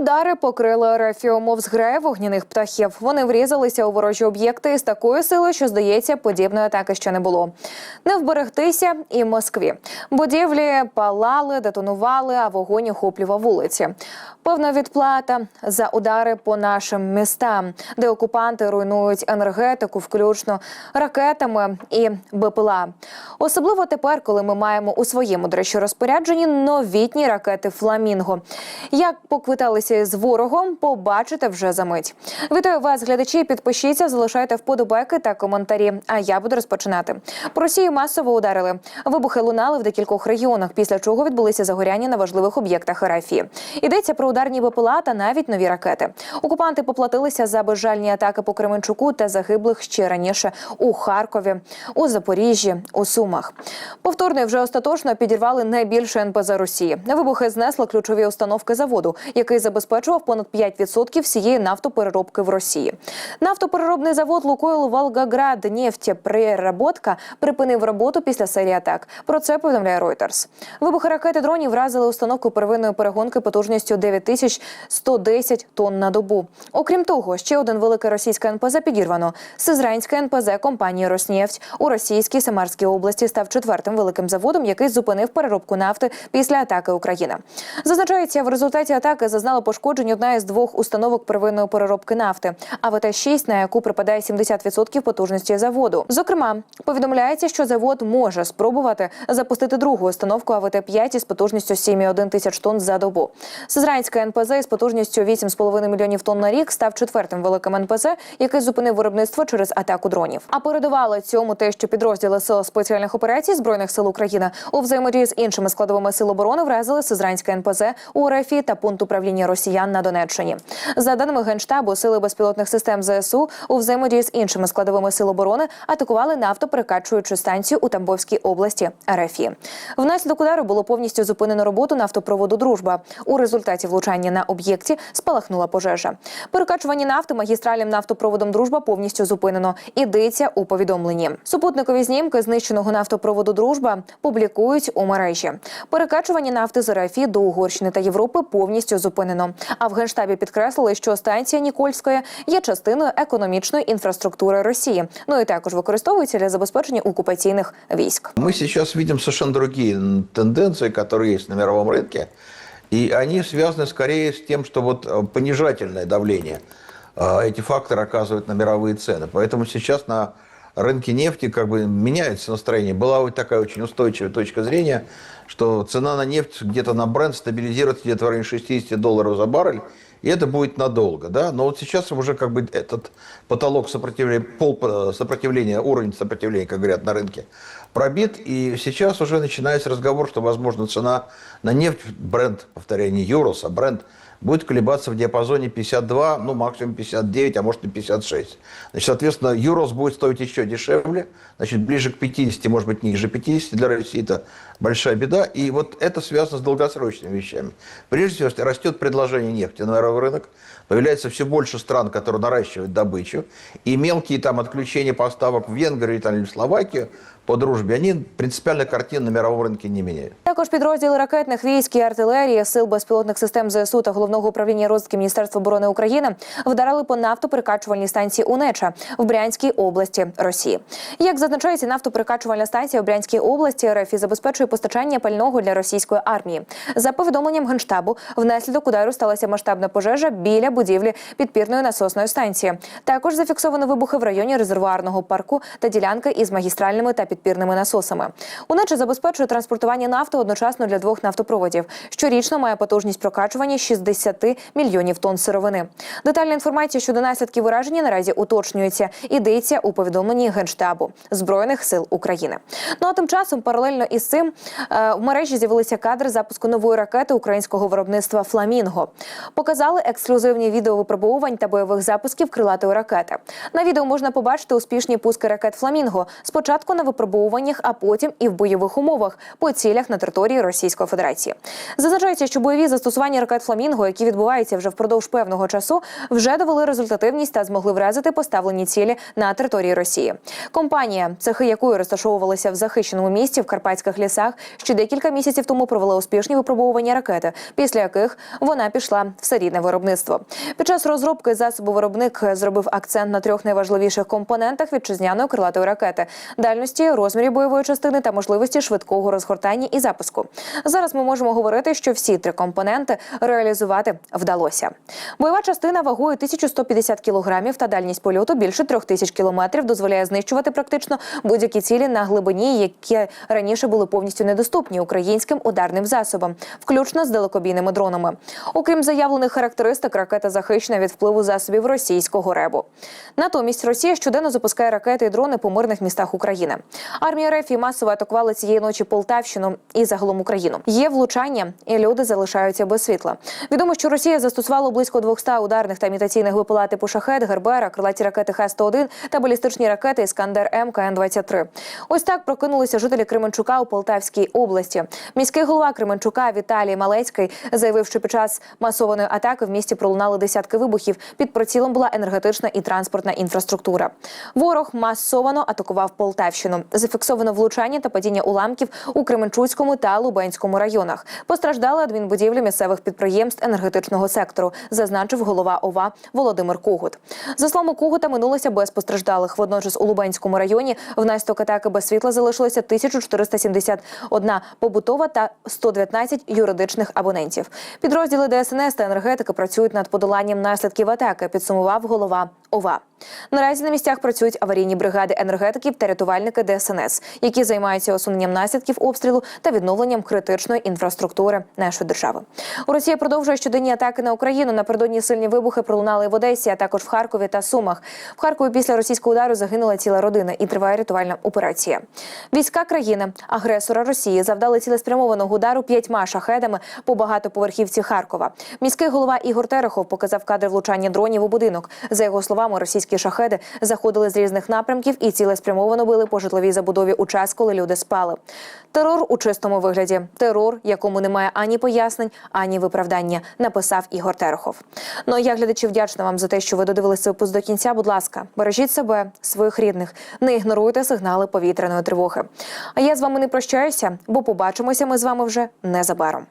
Удари покрили РФ, мов зграя вогняних птахів. Вони врізалися у ворожі об'єкти з такою силою, що здається, подібної атаки ще не було. Не вберегтися і Москві. Будівлі палали, детонували, а вогонь охоплював вулиці. Певна відплата за удари по нашим містам, де окупанти руйнують енергетику, включно ракетами і БПЛА. Особливо тепер, коли ми маємо у своєму до речі, розпорядженні новітні ракети Фламінго. Як поквиталися з ворогом, побачите вже за мить. Вітаю вас, глядачі. Підпишіться, залишайте вподобайки та коментарі. А я буду розпочинати. По Росії масово ударили. Вибухи лунали в декількох регіонах, після чого відбулися загоряння на важливих об'єктах РФ. Йдеться про ударні БПЛА та навіть нові ракети. Окупанти поплатилися за безжальні атаки по Кременчуку та загиблих ще раніше у Харкові, у Запоріжжі, у Сумах. Повторно вже остаточно підірвали найбільше НПЗ Росії. Вибухи знесли ключові установки заводу, який забезпечував понад 5% всієї нафтопереробки в Росії. Нафтопереробний завод Лукойл Волгоград нефтепереработка припинив роботу після серії атак. Про це повідомляє Reuters. Вибухи ракети дронів вразили установку первинної перегонки потужністю 9110 тонн на добу. Окрім того, ще один великий російське НПЗ підірвано. Сизранське НПЗ компанії «Роснефть» у російській Самарській області став четвертим великим заводом, який зупинив переробку нафти після атаки України. Зазначається, в результаті атаки зазнала пошкоджень одна із двох установок первинної переробки нафти, АВТ-6, на яку припадає 70% потужності заводу. Зокрема, повідомляється, що завод може спробувати запустити другу установку АВТ-5 із потужністю 7,1 тисяч тонн за добу. Сизранська НПЗ із потужністю 8,5 мільйонів тонн на рік став четвертим великим НПЗ, який зупинив виробництво через атаку дронів. А передувало цьому те, що підрозділи сил спеціальних операцій збройних сил України у взаємодії з іншими складовими сил оборони вразили Сизранське НПЗ у РФ та пункт управління Росіян на Донеччині. За даними генштабу, сили безпілотних систем ЗСУ у взаємодії з іншими складовими сил оборони атакували нафтоперекачуючу станцію у Тамбовській області РФ. Внаслідок удару було повністю зупинено роботу нафтопроводу Дружба. У результаті влучання на об'єкті спалахнула пожежа. Перекачування нафти магістральним нафтопроводом Дружба повністю зупинено. Ідеться у повідомленні. Супутникові знімки знищеного нафтопроводу Дружба публікують у мережі. Перекачування нафти з РФ до Угорщини та Європи повністю зупинено А в генштабі підкреслили, що станція Нікольської є частиною економічної інфраструктури Росії. Ну і також використовується для забезпечення окупаційних військ. Мы сейчас видим совершенно другие м, тенденции, которые есть на мировом рынке. И они связаны скорее с тем, что вот э, понижательное давление э, эти факторы оказывают на мировые цены. Поэтому сейчас на рынке нефти как бы меняется настроение. Была вот такая очень устойчивая точка зрения, что цена на нефть где-то на бренд стабилизируется где-то в районе 60 долларов за баррель, и это будет надолго, да. Но вот сейчас уже как бы этот потолок сопротивления, пол э, сопротивления, уровень сопротивления, как говорят на рынке, пробит, и сейчас уже начинается разговор, что, возможно, цена на нефть, бренд, повторяю, не Юрос, а бренд, будет колебаться в диапазоне 52, ну, максимум 59, а может и 56. Значит, соответственно, Юрос будет стоить еще дешевле, значит, ближе к 50, может быть, ниже 50. Для России это большая беда. И вот это связано с долгосрочными вещами. Прежде всего, растет предложение нефти на мировой рынок, появляется все больше стран, которые наращивают добычу, и мелкие там отключения поставок в Венгрию там, или в Словакию по дружбе, они принципиально картину на мировом рынке не меняют. Також підрозділи ракетних військ і артилерії, сил безпілотних систем ЗСУ та головного управління розвідки Міністерства оборони України вдарили по нафтоперекачувальній станції Унеча в Брянській області Росії. Як зазначається, нафтоперекачувальна станція в Брянській області РФ забезпечує постачання пального для російської армії. За повідомленням генштабу, внаслідок удару сталася масштабна пожежа біля будівлі підпірної насосної станції. Також зафіксовано вибухи в районі резервуарного парку та ділянка із магістральними та підпірними насосами. Унеча забезпечує транспортування нафти одночасно для двох нафтопроводів. Щорічно має потужність прокачування 60 мільйонів тонн сировини. Детальна інформація щодо наслідків ураження наразі уточнюється. Йдеться у повідомленні генштабу збройних сил України. Ну а тим часом, паралельно із цим, е, в мережі з'явилися кадри запуску нової ракети українського виробництва Фламінго. Показали ексклюзивні відео випробовувань та бойових запусків крилатої ракети. На відео можна побачити успішні пуски ракет Фламінго. Спочатку на випробуванні випробовуваннях, а потім і в бойових умовах по цілях на території Російської Федерації. Зазначається, що бойові застосування ракет Фламінго, які відбуваються вже впродовж певного часу, вже довели результативність та змогли вразити поставлені цілі на території Росії. Компанія, цехи якої розташовувалися в захищеному місті в Карпатських лісах, ще декілька місяців тому провела успішні випробовування ракети, після яких вона пішла в серійне виробництво. Під час розробки засобу виробник зробив акцент на трьох найважливіших компонентах вітчизняної крилатої ракети: дальності, розмірі бойової частини та можливості швидкого розгортання і запуску. Зараз ми можемо говорити, що всі три компоненти реалізувати вдалося. Бойова частина вагою 1150 кілограмів та дальність польоту більше 3000 кілометрів дозволяє знищувати практично будь-які цілі на глибині, які раніше були повністю недоступні українським ударним засобам, включно з далекобійними дронами. Окрім заявлених характеристик, ракета захищена від впливу засобів російського ребу. Натомість Росія щоденно запускає ракети і дрони по мирних містах України. Армія РФ і масово атакувала цієї ночі Полтавщину і загалом Україну. Є влучання, і люди залишаються без світла. Відомо, що Росія застосувала близько 200 ударних та імітаційних ВПЛА типу шахет, Гербера, крилаті ракети Х-101 та балістичні ракети Іскандер М КН-23. Ось так прокинулися жителі Кременчука у Полтавській області. Міський голова Кременчука Віталій Малецький заявив, що під час масованої атаки в місті пролунали десятки вибухів. Під прицілом була енергетична і транспортна інфраструктура. Ворог масовано атакував Полтавщину. Зафіксовано влучання та падіння уламків у Кременчуцькому та Лубенському районах. Постраждали адмінбудівлі місцевих підприємств енергетичного сектору, зазначив голова ОВА Володимир Когут. За словами Когута, минулося без постраждалих. Водночас у Лубенському районі внаслідок атаки без світла залишилося 1471 побутова та 119 юридичних абонентів. Підрозділи ДСНС та енергетики працюють над подоланням наслідків атаки. Підсумував голова ОВА. Наразі на місцях працюють аварійні бригади енергетиків та рятувальники ДСНС, які займаються усуненням наслідків обстрілу та відновленням критичної інфраструктури нашої держави. У Росії продовжує щоденні атаки на Україну. Напередодні сильні вибухи пролунали в Одесі, а також в Харкові та Сумах. В Харкові після російського удару загинула ціла родина і триває рятувальна операція. Війська країни агресора Росії завдали цілеспрямованого удару п'ятьма шахедами по багатоповерхівці Харкова. Міський голова Ігор Терехов показав кадри влучання дронів у будинок. За його словами, російські шахеди заходили з різних напрямків і цілеспрямовано били по житловій забудові у час, коли люди спали. Терор у чистому вигляді. Терор, якому немає ані пояснень, ані виправдання, написав Ігор Терехов. Ну я глядачі вдячна вам за те, що ви додивилися випуск до кінця. Будь ласка, бережіть себе, своїх рідних, не ігноруйте сигнали повітряної тривоги. А я з вами не прощаюся, бо побачимося ми з вами вже незабаром.